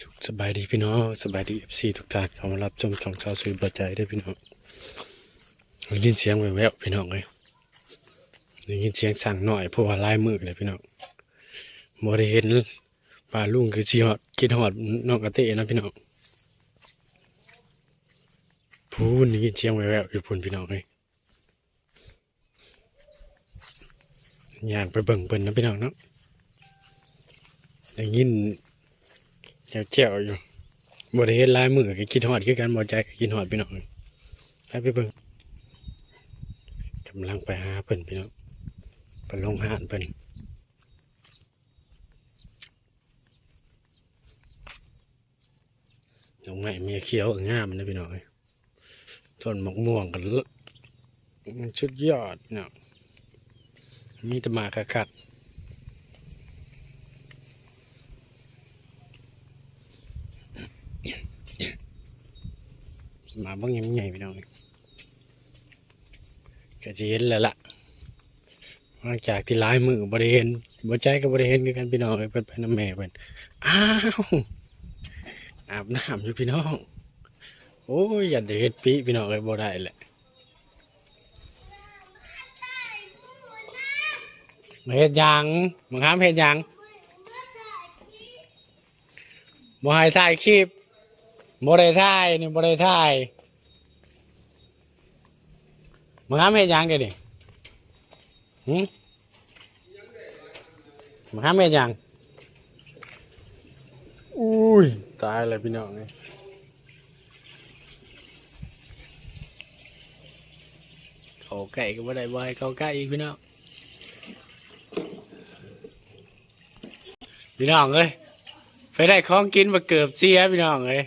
สุขสบายดีพี่น้องสบายดีเอฟซีทุกท่านเข้ามารับชมช่องข่าวสื่อบัจใจได้พี่น้องได้ยินเสียงแววๆพี่น้องเลยได้ยินเสียงสั่งหน่อยเพราะว่าลายมือเลยพี่น้องบ่ได้เห็นปลาลุงคือชีฮอดกินฮอดน้องกระเตะนะพี่น้องพูนได้ยินเสียงแววๆอยู่พูนพี่น้องเลยย่างไปเบิ่งเพิ่นนะพี่น้องเนาะได้ยิน เจียวอยู่บริเวณลายมือก็คิดหอดคือกันบอใจก็คิดหอดพี่น้องไปไปเบิ่งกำลังไปหาเพิ่นพี่น้องไปลงหาเพิ่นลงไหนมีเขียวงามนะพี่น้องต้นมะม่วงกันชุดยอดเนาะมีต่หมากคักๆ มาบ้างยังไงพี่น้องก็จะเห็นแล้วล่ะหลังจากที่ลายมือบริเห็นบ่ใจก็บริเห็นกันพี่น้องเอ้ยเพิ่นไปน้ำแม่เพิ่นอ้าวอาบน้ำอยู่พี่น้อง โอ้ยอย่าเฮ็ดปีพี่น้องเอ้ยบ่ได้แหละมาเฮ็ดยังมาห้ามเฮ็ดยังบ่ให้ถ่ายคลิปบ่ได้ถ่ายนี่บ่ได้ถ่าย มึงทำเฮ็ดหยังเดี๋ยวนี้หึมึงทำเฮ็ดหยังอุ้ยตายเลยพี่น้องเอ้ยเขาไก่ก็บ่ได้บ่ให้เขาไก่อีกพี่น้องพี่น้องเอ้ยไปได้ของกินมาเกือบเสียพี่น้องเอ้ย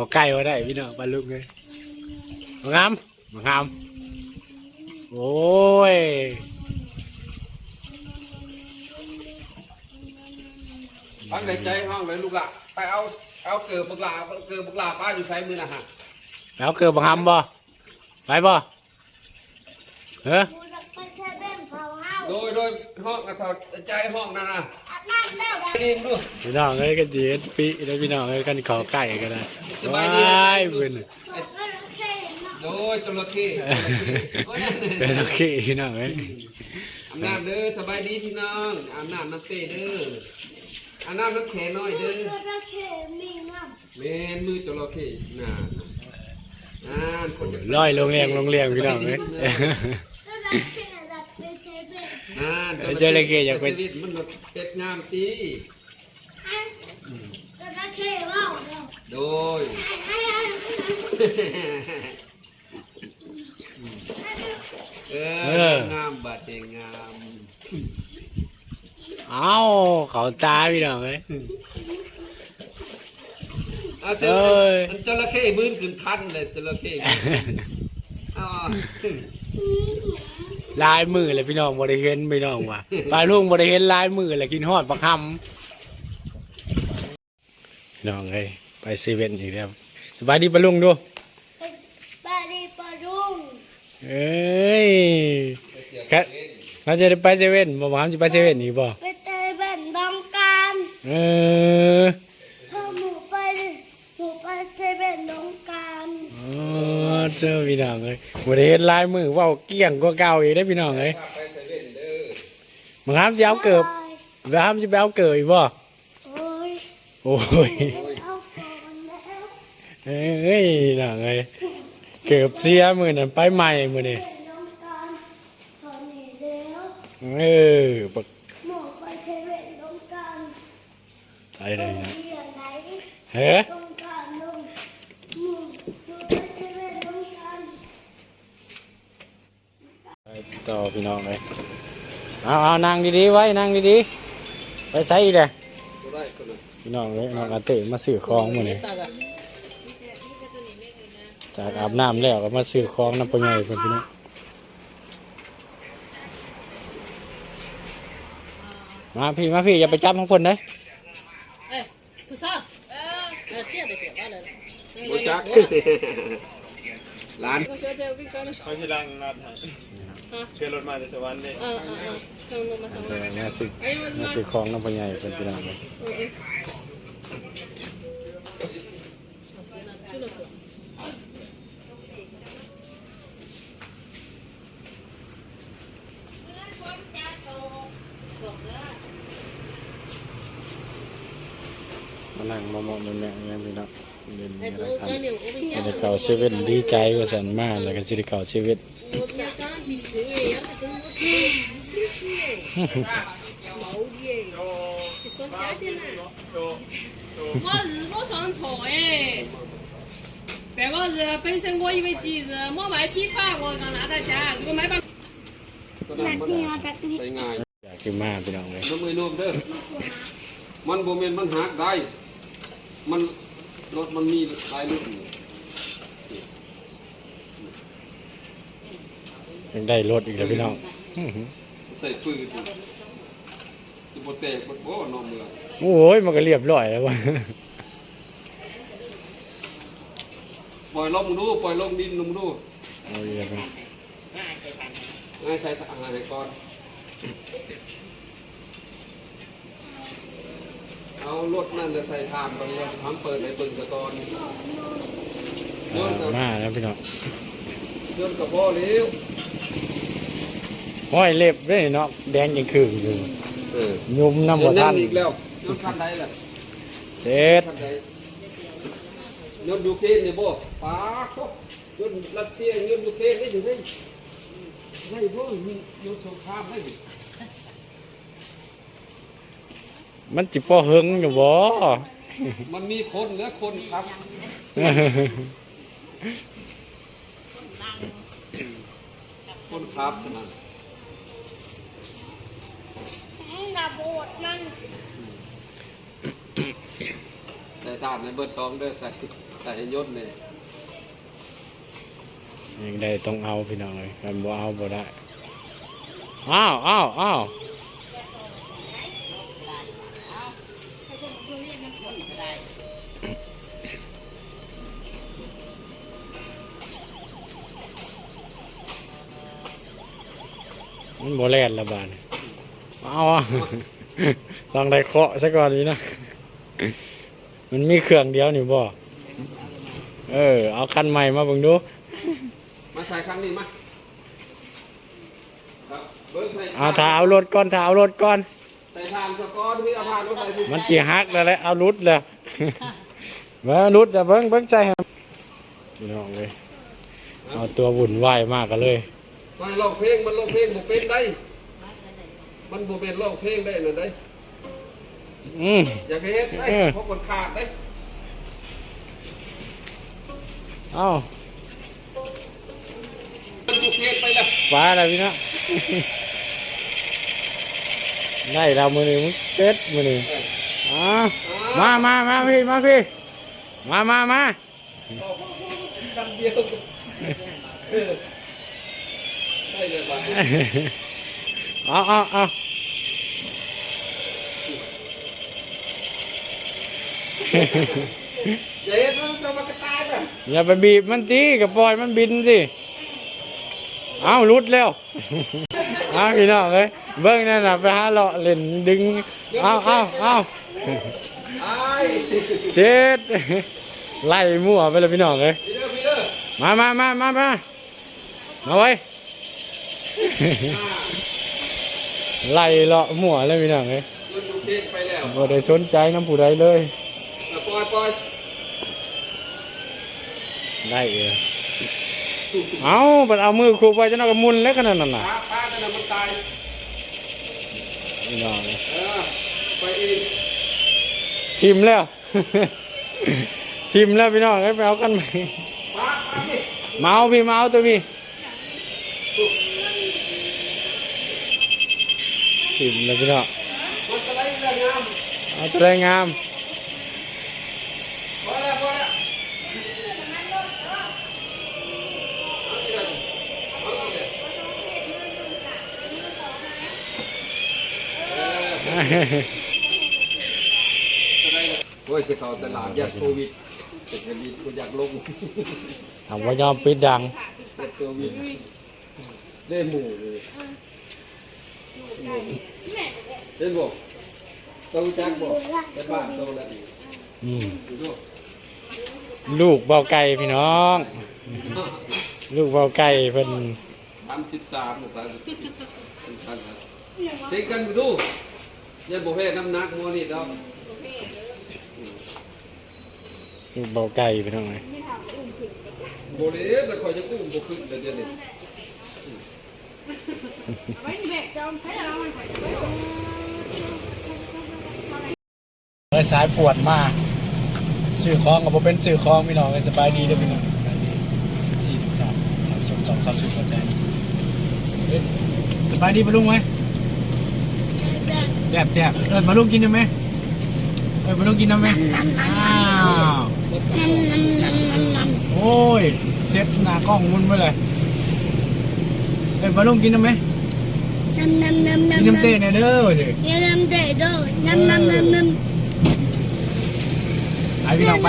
เออเอาไก่มาได้พี่น้องบรรลุเลยมางามมางามโอ้ยฟังในใจห้องเลยลูกหละไปเอาเอาเกิดบุกหลาเกิดบุกหลาป้าอยู่ใช้มือนะฮะแล้วเกือบบางคำบ่ไปบ่เออกูจะไปเทเบิลเผาเฮาโดยโดยห้องกระถอดใจห้องนั่นนะ อาบน้ำแล้วนะนี่ดูพี่น้องเอ้ยกันดีปีได้พี่น้องเอ้ยกันขอไก่กันนะสบาว้ยดีนะายเบิ่นไม่โอเคเนาะโดยจระเข้โอ้ยนั่นเป็นโอเคพี่น้องเอ้ยอาบน้ำเด้อสบายดีพี่น้องอาบน้ำน้ำเต้เด้ออาบน้ำน้ำแข็งน้อยเด้อจระเข้มีน้ำเมนมือจระเข้น่าน่าคนจะร้อยลงเรียงลงเรียงพี่น้องเอ้ย จระเข้จะไปเทเบิล น่า เออจระเข้อยากไปชีวิตมันแบบเป็ดงามตีจระเข้เล่าเนาะโดยเอเออองามบัดเดงงามเอ้าเขาตาพี่น้องเอ้ยเอาเจ้าเอ้ยจระเข้บื้นขึ้นคันเลยจระเข้อ๋อ ลายมือเลยพี่น้องบริเห็นพี่น้องว่ะปลาลุงบริเห็นลายมือเลยกินฮอดปลาคำพี่น้องเอ้ยไปเซเว่นอีกแล้วสบายดีปลาลุงดูปลาดีปลาดุงเอ้ยแค่เราจะได้ไปเซเว่นบ่หวานจะไปเซเว่นอีกบ่ไปเทเบิลต้องการเออพอ เจ้าพี่น้องเอ้ยบริเห็นลายมือเว่าเกลี้ยงกว่าเก่าอีกได้อพี่น้องเอ้ยไปเซเว่นเด้อมึงห้ามจะเอาเกิบมึงห้ามจะไปเอาเกิบอีกบ่โอ้ยโอ้ยเอาก่อนแล้วเอ้ยน่ะไงเกือบเสียมือนั่นไปใหม่มือนี่ต้องการตอนนี้แล้วเออปักหมูไปเทเบิลต้องการใจเลยนะเรียนไหนเฮ้ยต้องการลงหมูหมูไปเทเบิลต้องการ ต่อ พี่น้องเลยเอาเอานั่งดีๆไว้นั่งดีๆไปใส่อีกเลยก็ได้ก็เลยพี่น้องเลยน้องอาเต้มาซื้อของมือนี่จากอาบน้ำแล้วก็มาซื้อของน้ำปลาใหญ่เพิ่นพี่น้องมาพี่มาพี่อย่าไปจับของเพิ่นนะ Eh, tu sa? Eh, eh, tiens, det är väl. โอ้จักหลาน Jag ska köra till och kicka nu. เชื่อรถมาจากสวรรค์เลยเออเออเออลงลมาสองเม่าสิน่าสิคลองน้ำพญายเป็นพี่น้องเลยออออือมานั่งมองมองแม่แม่พี่น้องเดินอะไรทำในเขาชีวิตดีใจว่าสันมากแล้วก็ชีวิตเขาชีวิต 我们家刚进去耶，要是中国是一星期耶，毛耶， โชว์ 你说价钱呢？ โชว์โชว์ 我日不上车哎，别个是本身我以为几日没卖批发，我刚拿到家，如果卖把 ก็นั่นบ่ได้ใส่ง่าย อยากกินมากพี่น้องเลย น้ำมือรวมเด้อมันโบเมนมันหักได้ มันรถมันมีหลายรุ่น ยังได้รถอีกแล้วพี่น้องใส่ปืนจะบดแตกบดโบ้นอมเมืองโอ้ยมันก็เรียบร้อยแล้ววะปล่อยลมมึงดูปล่อยลมดินมึงดูเอาอีกแล้วนะง่ายใส่อาหารให้ก่อนเอารถนั่นจะใส่ทานไปเลยทำเปิดในเปิดสะกอนโยนกับมาแล้วพี่น้องโยนกับพ่อเลี้ยว ห้อยเล็บด้วยเนาะแดงยังคืนอยู่เออยุมน้ำโยบ่นทันั่นนอีกแล้วโยนคันใดล่ะเด็ดคันใดโยนยูเครนเนี่ยบ่ป้าโคโยนรัสเซียโยนยูเครนได้อยู่ได้ได้บ่โยนสงครามได้ดิมันจิพอหึงอยู่บ่ มันมีคนเหลือคนครับคนครับนะ ระโบดนั่นใส่ตามในเบิร์ดสองเด้อใส่ใส่ให้ยศเนี่ยยังได้ต้องเอาพี่น้องเลยกันบ่เอาบ่ได้อ้าวอ้าวอ้าวมันบ่แล่นละบาดนี่ เอาอะลองได้เคาะซะก่อนดีนะ มันมีเครื่องเดียวนี่บ่เออ เอาคันใหม่มาเบิ่งดู มาใส่ครั้งนี้มาครับเบิ้งใส่เอาถ้าเอารถก่อนถ้าเอารถก่อน ใส่ทานสะก้อนพี่เอาทานมาใส่ผู้มันจีฮักแล้วแหละเอารุดเลยมารุดจะเบิ้งเบิ้งใจครับพี่น้องเลยเอาตัววุ่นวายมากกันเลยไม่ร้องเพลงมันร้องเพลงบุเป็นได้ มันบุเป็นร้องเพลงได้น่ะได้อืมอยากให้เฮ็ดได้เออเพราะมันขาดได้เอามันบุเพลงไปแล้วฟ้าอะไรพี่น้องได้เรามือหนึ่งมึงเจ็ดมือหนึ่งอ่ามามามาพี่มาพี่มามามาดังเดียวเออได้เลยบ้าเอาเอาเอา อย่าเฮ็ดมันจะมากระตายแบบอย่าไปบีบมันตีกับปล่อยมันบินสิเอารุดแล้วเอาพี่น้องเลยเบิ้งนั่นน่ะไปหาเลาะเล่นดึงเอาเอาเอาไอ้ายเจ็ดไล่มั่วไปเลยพี่น้องเลยมามามามามามาไว้ไล่เลาะมั่วเลยพี่น้องเลยมันบุเพลงไปแล้วบ่ได้สนใจน้ำผู้ใดเลย ปล่อยปล่อยได้เออเอาบัดเอามือคูไปจะน่าก็มุนแล้วขนาดนั้นน่ะปลาปลาจะนำมันตายพี่น้องเออไปเองทิมแล้วทิมแล้วพี่น้องเอ้ยไปเอากันไหมปลาปลานี่เมาพี่เมาตัวพี่ทิมแล้วพี่น้องมันจะได้เรื่องงามเอาตัวได้งาม พอแล้วพอแล้วเอาอีกแล้วเอาอีกแล้วเออจะได้เลย โอ้ยสิเขาตลาดยาโควิดแต่แผ่นดินก็อยากลงทำว่ายอมปิดดังแต่โควิดเล่หมูเลยเล่นบ่ต้องจักบ่เป็นบ้านโตแล้วอีอืมดูลูกเบาไก่พี่น้อง ลูกเบาไก่เพิ่นสามสิบสามสามสิบเป็นพันครับ เด็กกันดูยันบ่แพ้น้ำหนักมัวนี่ดอกลูกเบาไก่พี่น้องเลยบ่เลยแต่คอยจะอุ้มบ่ขึ้นแต่เดี๋ยวนี้เอ้ยสายปวดมาซื้อของกับผมเป็นซื้อของพี่น้องเลยสบายดีเด้อพี่น้องสบายดีสี่สามสามชมสองสามสิบหัวใจเอ้ยสบายดีปะลุงไหม แจ๊บแจ๊บเอิญมาลุงกินได้ไหมเอิญมาลุงกินได้ไหมอ้าวโอ้ยเจ็ดหน้ากล้องมุนไปเลยเอิญมาลุงกินได้ไหมน้ำน้ำน้ำน้ำน้ำเต้เนี่ยเด้อสิน้ำเด็ดด้วยน้ำน้ำน้ำน้ำไปพี่น้องไป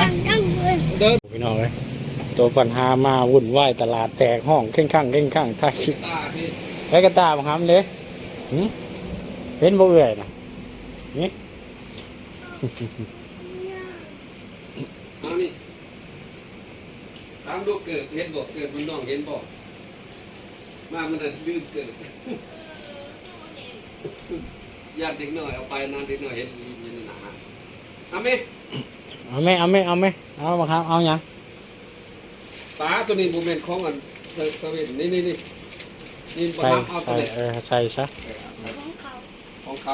เดินพี่น้องเลยตัวปัญหามาวุ่นวายตลาดแตกห้องเข่งข้างเข่งข้างท่าคลิปตาพี่ไปกระตาบังคับเลยหึ เห็นบ่เอื่อยนะนี่เอานี่ตามดูเกิดเห็นบ่เกิดมันน้องเห็นบ่มามันน่ะลืมเกิดญาติเด็กน้อยเอาไปนานเด็กน้อยเห็นอยู่ในหนาเอาไหมเอาไหมเอาไหมเอาไหมเอาบังคับเอาหยังปลาตัวนี้โมเมนต์ของอันเซเซเว่นนี่นี่นี่นี่ปลาใส่เอาตัวใส่นี้เออใส่ซะ ของเขา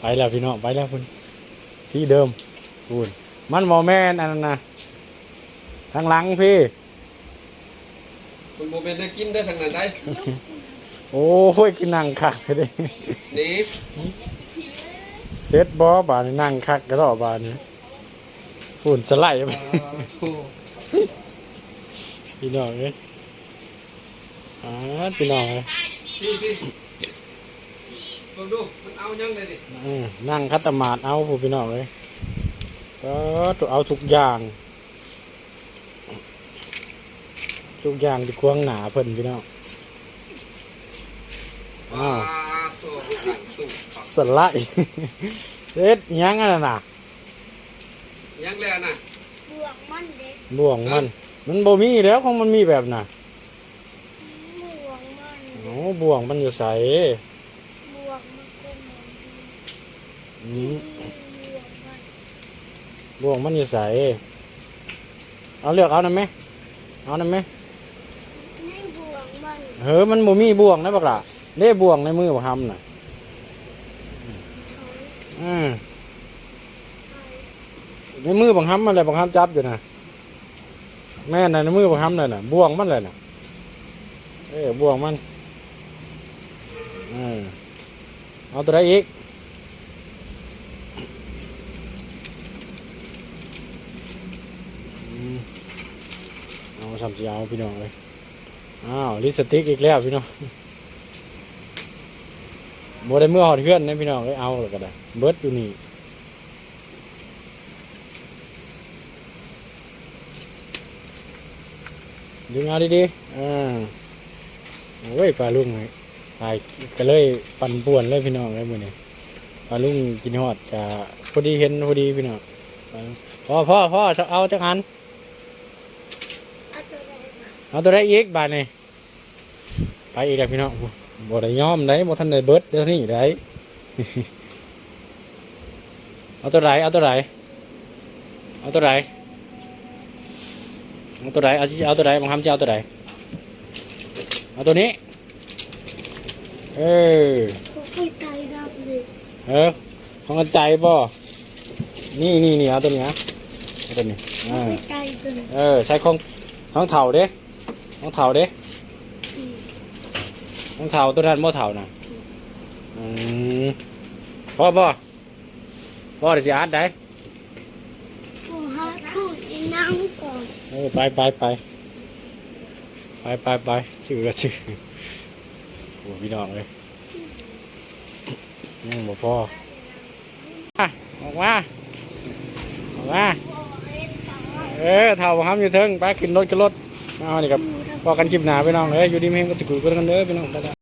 ไปแล้วพี่น้องไปแล้วคุณที่เดิมคุณมันบอแม่นอันนั้นนะทางหลังพี่คุณโมเมนต์ได้กินได้ทางนั้นได้ โอ้ยคือนั่งคักเลยนี่เซ็ตบอบาดนี่นั่งคักกระดอบาดนี่ฝุ่นสไลด์ไปโอ้พี่น้องเอ้ยอ่าพี่น้องเอ้ยพี่พี่ ลองดูมันเอายังเลยดิอืมนั่งคัตตมาดเอาผู้พี่น้องเลยก็ตัวเอาทุกอย่างทุกอย่างที่ควงหนาเพิ่นพี่น้องปลาตัวหลังตู้สไลด์เซ็ตยังอันนั้นน่ะยังแล้วนะบวกมันเด็กบ่วงมัน มันบ่มีแล้วของมันมีแบบน่ะบวกมันโอ้บ่วงมันอยู่ใส บวกมันก็มัน อืมบวกมันบ่วงมันอยู่ใสเอาเลือกเอานั่นไหมเอานั่นไหมไม่บวกมันเฮ้ยมันบ่มีบ่วงนะบักล่ะเด้บ่วงในมือบ่ทำน่ะอืมในมือบังคับมันเลยบังคับจับอยู่นะแม่น่ะในมือบังคับเลยน่ะบ่วงมันเลยน่ะเออบ่วงมันเออเอาตัวใดอีกอืมเอา สามสีเอาพี่น้องเลยอ้าวลิสติกอีกแล้วพี่น้องบ่ได้เมื่อหอดเพื่อนนะพี่น้องเลยเอาแล้วก็ได้เบิร์ดอยู่นี่ดึงเอาดีๆอ่าโอ้ยปลาลุงเลยไปก็เลยปั่นป่วนเลยพี่น้องเลยมือนี้ปลาลุงกินฮอดจะพอดีเห็นพอดีพี่น้องพ่อพ่อพ่อจะเอาจักอัน เอาตัวไหนมา เอาตัวได้อีกบาทนี่ไปอีกแล้วพี่น้องบ่ได้ยอมได้บ่ทันได้เบิดเดี๋ยวนี้ได้เอาตัวไหนเอาตัวไหนเอาตัวไหนเอาตัวไหนเอาเอาตัวไหนบางคำจะเอาตัวไหนเอาตัวนี้เออเขาไปไกลดับเลยเออของกระใจบ่นี่นี่นี่เอาตัวนี้นะเอาตัวนี้เขาอ่าไปไกลตัวไหนเออใช้ของของเถ่าเด้ ของเถ่าเด้ของเถ่าตัวนั้นบ่เถ่านะอืมพ่อบ่พ่อเดี๋ยวสิอาร์ตได้โอ้ฮะพูดอีนั่งก่อนเออไปไปไปไปไปไปชื่อก็ชื่อโอ้พี่น้องเลยยังบ่พออะออกมาออกมาโอ้เอ็นตาเออเถ่าบ่ทำอยู่เทิงไปขึ้นรถขึ้นรถมาเอานี่ครับไป พอกันคลิปหนาไปน้องเอ้ยอยู่ดีมีแฮงก็ติดกุยกันเด้อไปน้องบ๊า